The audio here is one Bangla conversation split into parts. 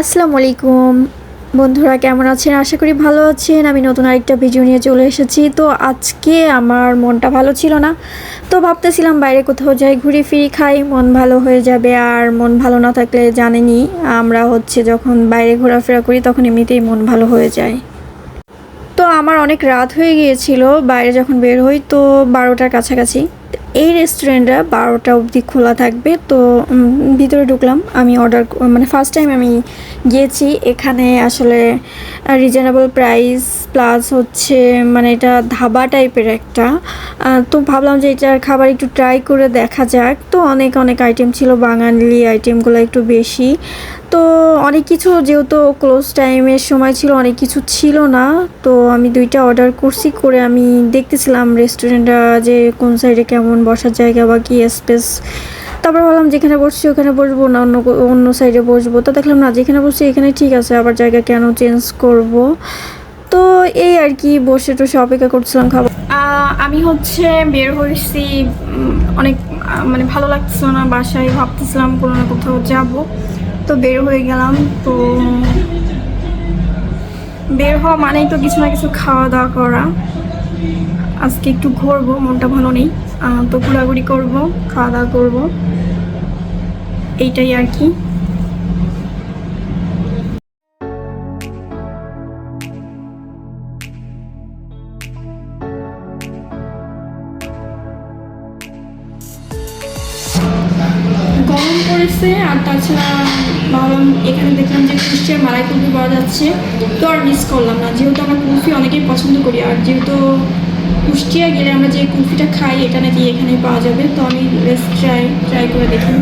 আসসালামু আলাইকুম। বন্ধুরা, কেমন আছেন? আশা করি ভালো আছেন। আমি নতুন আরেকটা ভিডিও নিয়ে চলে এসেছি। তো আজকে আমার মনটা ভালো ছিল না। তো ভাবতেছিলাম বাইরে কোথাও যাই, ঘুরে ফিরি খাই, মন ভালো হয়ে যাবে। আর মন ভালো না থাকলে জানেনি, আমরা হচ্ছে যখন বাইরে ঘোরাফেরা করি, তখন এমনিতেই মন ভালো হয়ে যায়। তো আমার অনেক রাত হয়ে গিয়েছিল, বাইরে যখন বের হই, তো বারোটার কাছাকাছি। এই রেস্টুরেন্টটা বারোটা অবধি খোলা থাকবে। তো ভিতরে ঢুকলাম। আমি অর্ডার মানে ফার্স্ট টাইম আমি গিয়েছি। এখানে আসলে রিজনেবল প্রাইস প্লাস হচ্ছে মানে এটা ধাবা টাইপের একটা। তো ভাবলাম যে এটার খাবার একটু ট্রাই করে দেখা যাক। তো অনেক অনেক আইটেম ছিল। বাঙালি আইটেমগুলো একটু বেশি। তো অনেক কিছু যেহেতু ক্লোজ টাইমের সময় ছিল, অনেক কিছু ছিল না, তো আমি দুইটা অর্ডার করছি করে আমি দেখতেছিলাম রেস্টুরেন্টটা যে কোন সাইডে কেমন বসার জায়গা বা কি স্পেস তারপর ভাবলাম যেখানে বসছি ওখানে বসবো না, অন্য অন্য সাইডে বসবো। তো দেখলাম না, যেখানে বসছি এখানে ঠিক আছে, আবার জায়গা কেন চেঞ্জ করব? তো এই আর কি, বসে টসে অপেক্ষা করছিলাম খাবার। আমি হচ্ছে বের হয়েছি অনেক মানে ভালো লাগছিল না, বাসায় ভাবতেছিলাম কোনো না কোথাও যাব। তো বের হয়ে গেলাম, তো বের হওয়া মানেই তো কিছু না কিছু খাওয়া দাওয়া করা। আজকে একটু ঘুরবো, মনটা ভালো নেই। তো ঘোরাঘুরি করব, খাওয়া দাওয়া করব। এইটাই আর কি। গরম আর তাছাড়া ভাবলাম এখানে দেখলাম যে কুষ্টিয়ার মালাই কুলফি পাওয়া যাচ্ছে। তো আর মিস করলাম না যেহেতু আমরা কুলফি অনেকেই পছন্দ করি আর যেহেতু কুষ্টিয়া গেলে আমরা যে কুলফিটা খাই এটা নাকি এখানে পাওয়া যাবে। তো আমি বেশ ট্রাই ট্রাই করে দেখি।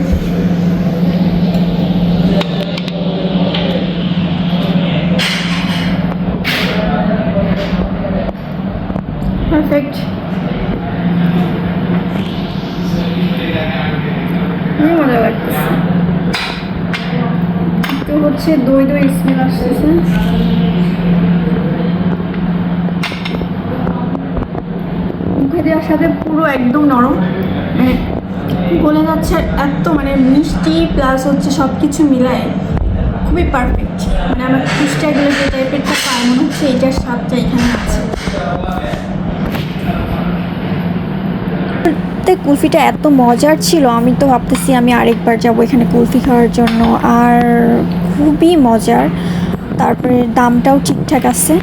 লাগতেছে তো হচ্ছে দই দই স্মেল আসতেছে। মুখে দেওয়ার সাথে পুরো একদম নরম। মানে বলে যাচ্ছে এত মানে মিষ্টি প্লাস হচ্ছে সব কিছু মিলায় খুবই পারফেক্ট মানে আমার কুষ্টিয়া গেলে যে টাইপেরটা পায়, মনে হচ্ছে এইটার স্বাদটা এখানে আছে। কুলফিটা এত মজার ছিল, আমি তো ভাবতেছি আমি আরেকবার যাব এখানে কুলফি খাওয়ার জন্য। আর খুবই মজার। তারপরে দামটাও ঠিকঠাক আছে।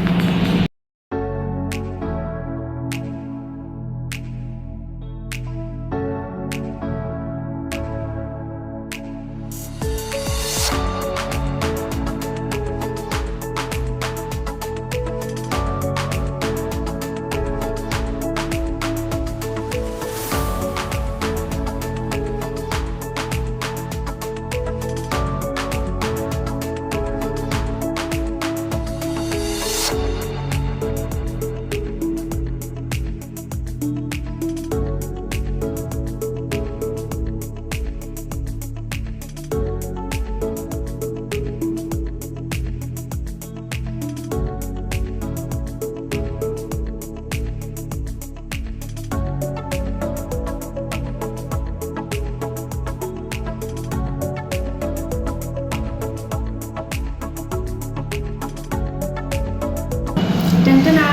টেনটেনা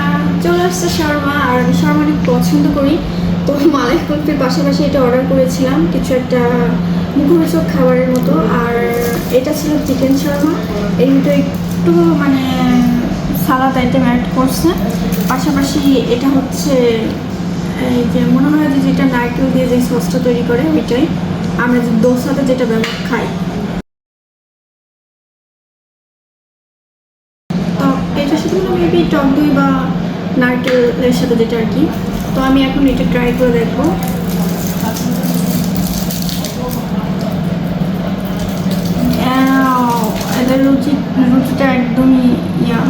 চলে আসছে শর্মা আর আমি শর্মা অনেক পছন্দ করি। তো মালাই কুলফির পাশাপাশি এটা অর্ডার করেছিলাম কিছু একটা মুখরোচক খাবারের মতো। আর এটা ছিল চিকেন শর্মা। এর ভিতরে একটু মানে সালাদ আইটেম অ্যাড করছে। পাশাপাশি এটা হচ্ছে, এই যে মনে হয় যে যেটা নারকেল দিয়ে যে সসটা তৈরি করে, ওইটাই। আমরা যে দোসাতে যেটা ব্যবহার খাই। টক দই বা নারকেলের সাথে যেটা আর কি। তো আমি এখন এটা ট্রাই করে দেখব। এদের রুচি, রুচিটা একদমই ইয়া।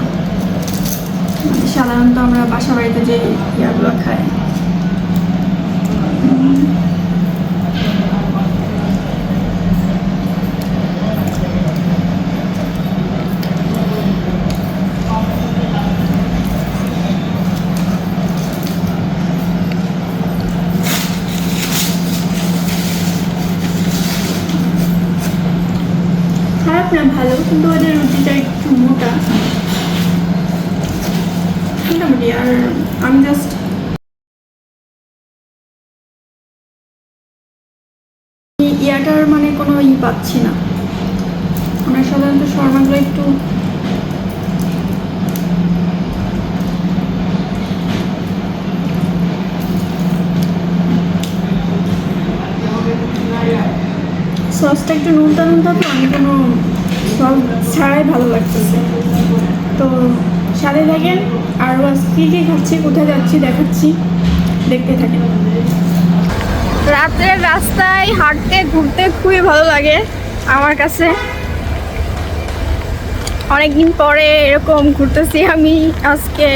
মানে সাধারণত আমরা বাসা বাড়িতে যে ইয়াগুলো খাই। না ভালো, কিন্তু ওদের রুটিটা একটু মোটা। মোটামুটি, আর আমি জাস্ট ইয়াটার মানে কোনো ই পাচ্ছি না। আমরা সাধারণত শর্মাগুলো একটু সসটা একটু নুনটা নুনটা তো, আমি কোনো সস ছাড়াই ভালো লাগতেছে। তো সাথে থাকেন, আর বাস কী কী খাচ্ছি, কোথায় যাচ্ছি দেখাচ্ছি, দেখতে থাকেন। রাতের রাস্তায় হাঁটতে, ঘুরতে খুবই ভালো লাগে আমার কাছে। অনেকদিন পরে এরকম ঘুরতেছি আমি আজকে।